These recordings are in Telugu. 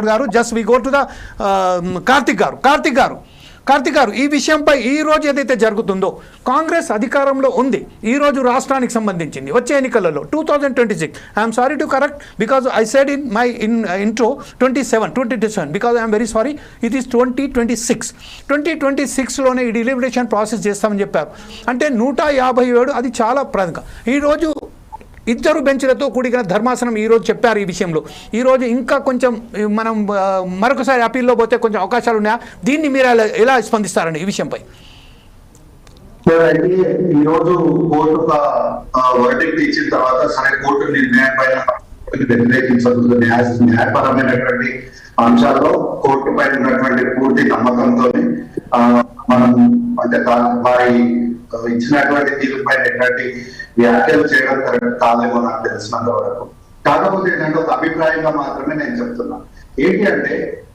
గారు just we go to the Karthik గారు కార్తిక్ గారు కార్తిక్ గారు ఈ విషయంపై ఈ రోజు ఏదైతే జరుగుతుందో కాంగ్రెస్ అధికారంలో ఉంది. ఈ రోజు రాష్ట్రానికి సంబంధించింది. వచ్చే ఎన్నికలలో two thousand twenty six I'm sorry to correct because I said in my in intro twenty seven twenty seven because I'm very sorry it is twenty twenty six twenty twenty సిక్స్లోనే ఈ డిలిమినేషన్ ప్రాసెస్ చేస్తామని చెప్పారు. అంటే నూట యాభై ఏడు అది చాలా ప్రధాన ఈరోజు ఇద్దరు బెంచ్లతో కూడిన ధర్మాసనం ఈరోజు చెప్పారు ఈ విషయంలో. ఈరోజు ఇంకా కొంచెం మనం మరొకసారి అప్పీల్లో పోతే కొంచెం అవకాశాలు ఉన్నాయా? దీన్ని మీరు ఎలా ఎలా స్పందిస్తారండి ఈ విషయంపై? ఈరోజు రోజు కోర్టు ఒక వర్డిక్ట్ ఇచ్చిన తర్వాత సరే కోర్టు నిర్ణయం పైన వ్యతిరేకించదు న్యాయ న్యాయపరమైనటువంటి అంశాల్లో కోర్టు పైన ఉన్నటువంటి పూర్తి నమ్మకంతో మనం అంటే వారి ఇచ్చినటువంటి తీర్పు పైన ఎటువంటి వ్యాఖ్యలు చేయడం కరెక్ట్ కాదేమో నాకు తెలిసినంత వరకు. కాకపోతే ఏంటంటే ఒక అభిప్రాయంగా మాత్రమే నేను చెప్తున్నా. ఏంటి అంటే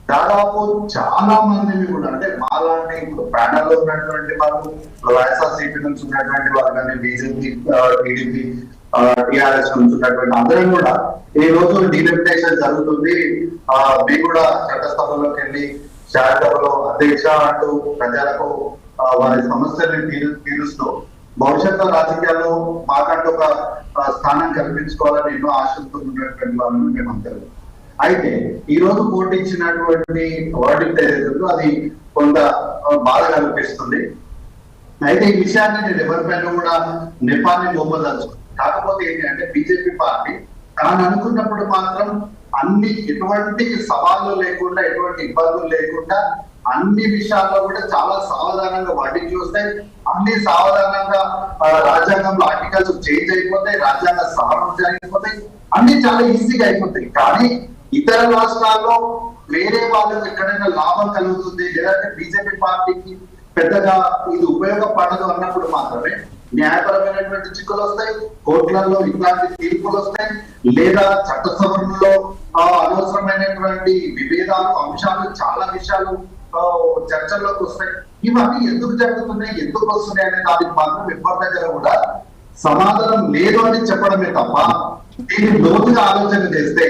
దాదాపు చాలా మందిని కూడా అంటే మాలాంటి ఇప్పుడు ప్యానల్లో ఉన్నటువంటి వాళ్ళు వైఎస్ఆర్సీపీ నుంచి ఉన్నటువంటి వాళ్ళు కానీ బీజేపీ టీడీపీ టిఆర్ఎస్ నుంచి ఉన్నటువంటి అందరం కూడా ఈ రోజు డిలిమిటేషన్ జరుగుతుంది. ఆ, మేము కూడా చట్టసభలోకి వెళ్ళి శాసనసభలో అధ్యక్ష అంటూ ప్రజలకు వారి సమస్యల్ని తీరు తీరుస్తూ భవిష్యత్తు రాజకీయాల్లో మాకంటూ ఒక స్థానం కల్పించుకోవాలని ఎన్నో ఆశలతో ఉన్నటువంటి వాళ్ళని మేము అందరం. అయితే ఈ రోజు పోటీ ఇచ్చినటువంటి వర్డిక్ట్ అది కొంత బాధ కల్పిస్తుంది. అయితే ఈ విషయాన్ని నేను ఎవరిపైన కూడా నెపాన్ని మోపదలుచు కాకపోతే ఏంటంటే అంటే బీజేపీ పార్టీ తాను అనుకున్నప్పుడు మాత్రం అన్ని ఎటువంటి సవాళ్ళు లేకుండా ఎటువంటి ఇబ్బందులు లేకుండా అన్ని విషయాల్లో కూడా చాలా సావధానంగా వాటికి చూస్తే అన్ని సావధానంగా రాజ్యాంగంలో ఆర్టికల్స్ చేంజ్ అయిపోతాయి రాజ్యాంగ సవరణ జరిగిపోతాయి అన్ని చాలా ఈజీగా అయిపోతాయి. కానీ ఇతర రాష్ట్రాల్లో వేరే వాళ్ళకి ఎక్కడైనా లాభం కలుగుతుంది లేదంటే బీజేపీ పార్టీకి పెద్దగా ఇది ఉపయోగపడదు అన్నప్పుడు మాత్రమే న్యాయపరమైనటువంటి చిక్కులు వస్తాయి కోర్టులలో ఇట్లాంటి తీర్పులు వస్తాయి లేదా చట్టసభల్లో ఆ, అనవసరమైనటువంటి విభేదాలు అంశాలు చాలా విషయాలు చర్చల్లోకి వస్తాయి ఇవన్నీ ఎందుకు జరుగుతున్నాయి ఎందుకు వస్తున్నాయి అనే దానికి మాత్రం ఎవరి దగ్గర కూడా సమాధానం లేదు అని చెప్పడమే తప్ప దీన్ని లోతుగా ఆలోచన చేస్తే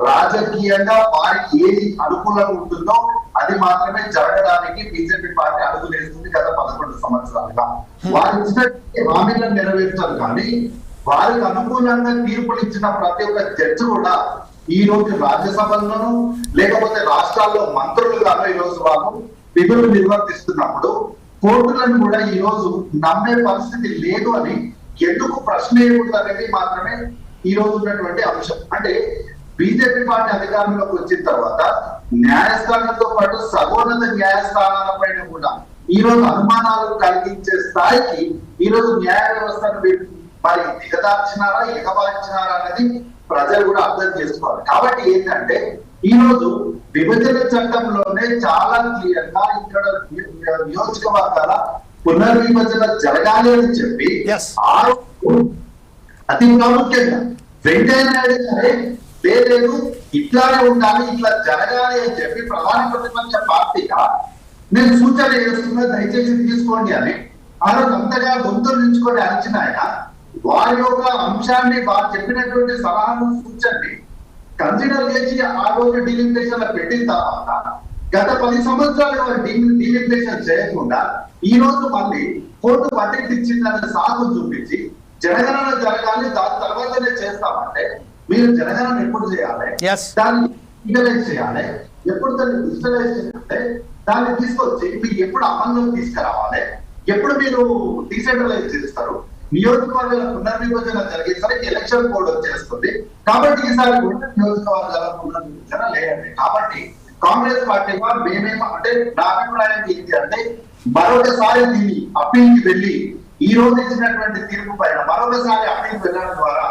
రాజకీయంగా వారికి ఏది అనుకూలంగా ఉంటుందో అది మాత్రమే జరగడానికి బీజేపీ పార్టీ అడుగులేస్తుంది గత పదకొండు సంవత్సరాలుగా. వారు ఇచ్చిన హామీలను నెరవేర్చారు కానీ వారికి అనుకూలంగా తీర్పులు ఇచ్చిన ప్రతి ఒక్క జడ్జి కూడా ఈ రోజు రాజ్యసభల్లోనూ లేకపోతే రాష్ట్రాల్లో మంత్రులుగాను ఈ రోజు వాళ్ళు విధులు నిర్వర్తిస్తున్నప్పుడు కోర్టులను కూడా ఈ రోజు నమ్మే పరిస్థితి లేదు అని ఎందుకు ప్రశ్న ఏముంది అనేది మాత్రమే ఈ రోజు ఉన్నటువంటి అంశం. అంటే బీజేపీ పార్టీ అధికారంలోకి వచ్చిన తర్వాత న్యాయస్థానంతో పాటు సగోన్నత న్యాయస్థానాల పైన కూడా ఈ రోజు అనుమానాలు కలిగించే స్థాయికి ఈ రోజు న్యాయ వ్యవస్థను మరి దిగదార్చినారా ఎగబార్చినారా అనేది ప్రజలు కూడా అర్థం చేసుకోవాలి కాబట్టి ఏంటంటే ఈ రోజు విభజన చట్టంలోనే చాలా క్లియర్గా ఇక్కడ నియోజకవర్గాల పునర్విభజన జరగాలి అని చెప్పి. ఆ అతి ప్రాముఖ్యంగా వెంకయ్య నాయుడు గారే లేదు ఇట్లానే ఉండాలి ఇట్లా జరగాలి అని చెప్పి ప్రధాన ప్రతిపక్ష పార్టీగా నేను సూచన చేస్తున్నా దయచేసి తీసుకోండి అని ఆ రోజు అంతగా గొంతులు నించుకొని అరిచిన ఆయన వారి యొక్క అంశాన్ని వారు చెప్పినటువంటి సలహాను సూచనని కన్సిడర్ చేసి ఆ రోజు డిలిమిటేషన్ పెట్టిన తర్వాత గత పది సంవత్సరాలుగా వారు డిలిమిటేషన్ చేయకుండా ఈ రోజు మళ్ళీ కోర్టు బడ్జెట్ ఇచ్చిందనే సాగు చూపించి జనగణన జరగాలి దాని తర్వాతనే చేస్తామంటే మీరు జనగణన ఎప్పుడు చేయాలి. దాన్ని డిజిటలైజ్ చేయాలి. ఎప్పుడు దాన్ని డిజిటలైజ్ చేయాలి? దాన్ని తీసుకొచ్చి మీరు ఎప్పుడు అమల్లోకి తీసుకురావాలి? ఎప్పుడు మీరు డీసెంట్రలైజ్ చేస్తారు? నియోజకవర్గాల పునర్విభజన జరిగేసరికి ఎలక్షన్ కోడ్ వచ్చేస్తుంది. కాబట్టి ఈసారి కూడా నియోజకవర్గాల పునర్విభజన లేదండి కాబట్టి కాంగ్రెస్ పార్టీ వారు మేమేమో అంటే నా అభిప్రాయం ఏంటి అంటే మరొకసారి దీన్ని అప్పీల్కి వెళ్ళి ఈ రోజు ఇచ్చినటువంటి తీర్పు పైన మరొకసారి అప్పీల్ వెళ్ళడం ద్వారా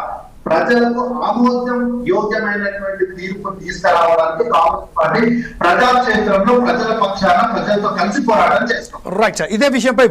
ప్రజలకు ఆమోదం యోగ్యమైనటువంటి తీర్పు తీసుకురావడానికి కాంగ్రెస్ పార్టీ ప్రజాక్షేత్రంలో ప్రజల పక్షాన ప్రజలతో కలిసి పోరాటం చేస్తాం రైట్ సార్ ఇదే విషయంపై